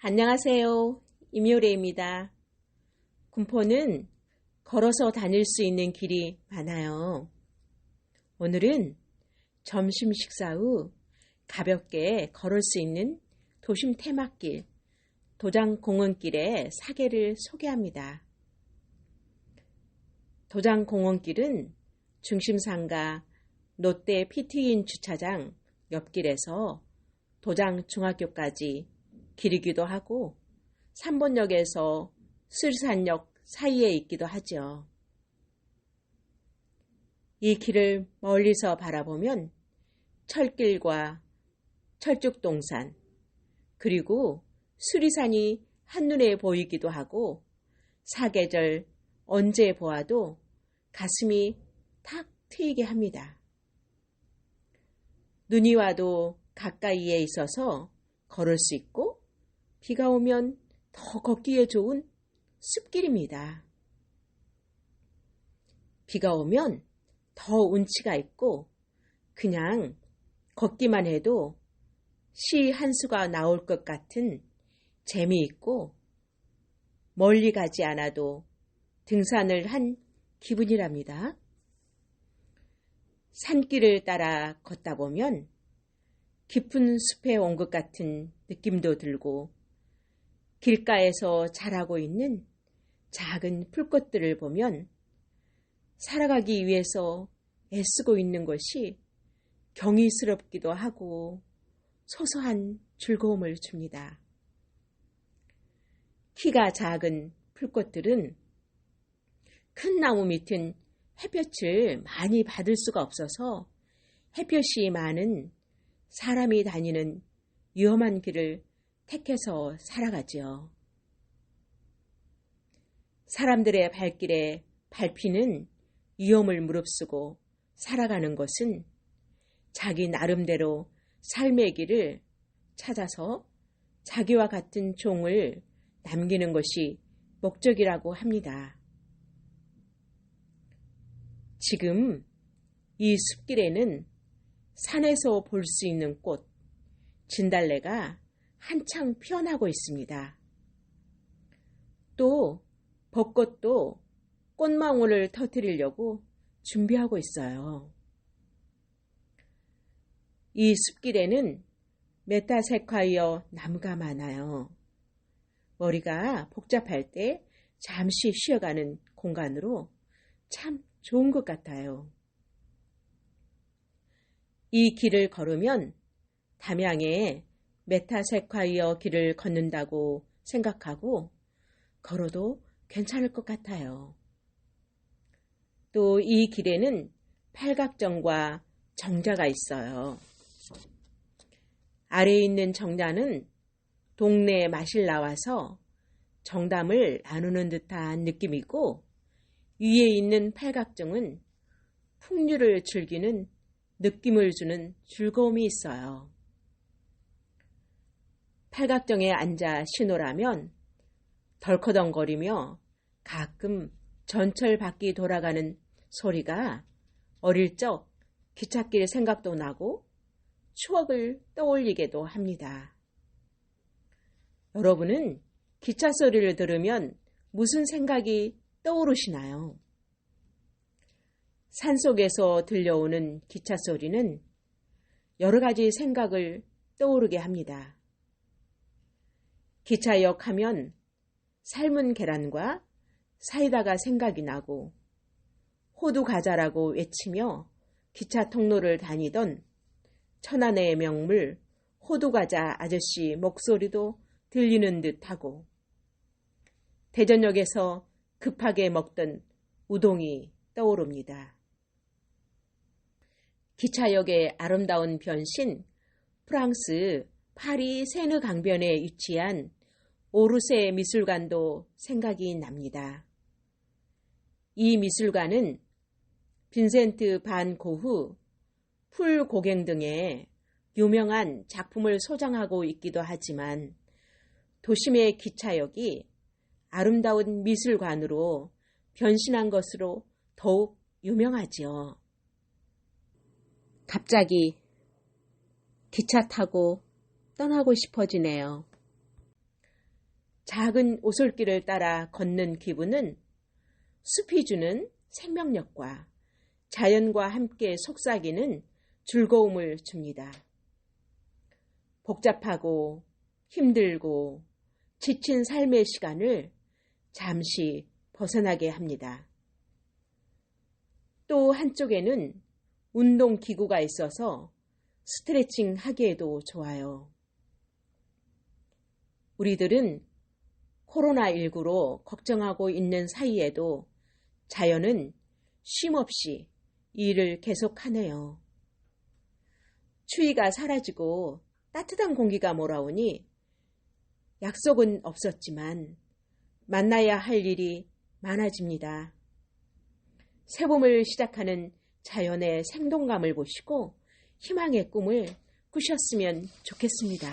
안녕하세요. 임효래입니다. 군포는 걸어서 다닐 수 있는 길이 많아요. 오늘은 점심 식사 후 가볍게 걸을 수 있는 도심 테마길, 도장공원길의 사계를 소개합니다. 도장공원길은 중심상가 롯데 피트인 주차장 옆길에서 도장중학교까지 길이기도 하고 3번역에서 수리산역 사이에 있기도 하죠. 이 길을 멀리서 바라보면 철길과 철쭉동산 그리고 수리산이 한눈에 보이기도 하고 사계절 언제 보아도 가슴이 탁 트이게 합니다. 눈이 와도 가까이에 있어서 걸을 수 있고 비가 오면 더 걷기에 좋은 숲길입니다. 비가 오면 더 운치가 있고 그냥 걷기만 해도 시 한 수가 나올 것 같은 재미있고 멀리 가지 않아도 등산을 한 기분이랍니다. 산길을 따라 걷다 보면 깊은 숲에 온 것 같은 느낌도 들고 길가에서 자라고 있는 작은 풀꽃들을 보면 살아가기 위해서 애쓰고 있는 것이 경이스럽기도 하고 소소한 즐거움을 줍니다. 키가 작은 풀꽃들은 큰 나무 밑은 햇볕을 많이 받을 수가 없어서 햇볕이 많은 사람이 다니는 위험한 길을 택해서 살아가지요. 사람들의 발길에 밟히는 위험을 무릅쓰고 살아가는 것은 자기 나름대로 삶의 길을 찾아서 자기와 같은 종을 남기는 것이 목적이라고 합니다. 지금 이 숲길에는 산에서 볼 수 있는 꽃, 진달래가 한창 피어나고 있습니다. 또 벚꽃도 꽃망울을 터뜨리려고 준비하고 있어요. 이 숲길에는 메타세콰이어 나무가 많아요. 머리가 복잡할 때 잠시 쉬어가는 공간으로 참 좋은 것 같아요. 이 길을 걸으면 담양에 메타세콰이어 길을 걷는다고 생각하고 걸어도 괜찮을 것 같아요. 또 이 길에는 팔각정과 정자가 있어요. 아래에 있는 정자는 동네에 마실 나와서 정담을 나누는 듯한 느낌이고 위에 있는 팔각정은 풍류를 즐기는 느낌을 주는 즐거움이 있어요. 팔각정에 앉아 신호라면 덜커덩거리며 가끔 전철 바퀴 돌아가는 소리가 어릴 적 기찻길 생각도 나고 추억을 떠올리게도 합니다. 여러분은 기차 소리를 들으면 무슨 생각이 떠오르시나요? 산 속에서 들려오는 기차 소리는 여러 가지 생각을 떠오르게 합니다. 기차역 하면 삶은 계란과 사이다가 생각이 나고 호두 과자라고 외치며 기차 통로를 다니던 천안의 명물 호두 과자 아저씨 목소리도 들리는 듯하고 대전역에서 급하게 먹던 우동이 떠오릅니다. 기차역의 아름다운 변신 프랑스 파리 세느 강변에 위치한 오르세 미술관도 생각이 납니다. 이 미술관은 빈센트 반 고흐, 풀 고갱 등의 유명한 작품을 소장하고 있기도 하지만 도심의 기차역이 아름다운 미술관으로 변신한 것으로 더욱 유명하지요. 갑자기 기차 타고 떠나고 싶어지네요. 작은 오솔길을 따라 걷는 기분은 숲이 주는 생명력과 자연과 함께 속삭이는 즐거움을 줍니다. 복잡하고 힘들고 지친 삶의 시간을 잠시 벗어나게 합니다. 또 한쪽에는 운동기구가 있어서 스트레칭 하기에도 좋아요. 우리들은 코로나19로 걱정하고 있는 사이에도 자연은 쉼없이 일을 계속하네요. 추위가 사라지고 따뜻한 공기가 몰아오니 약속은 없었지만 만나야 할 일이 많아집니다. 새봄을 시작하는 자연의 생동감을 보시고 희망의 꿈을 꾸셨으면 좋겠습니다.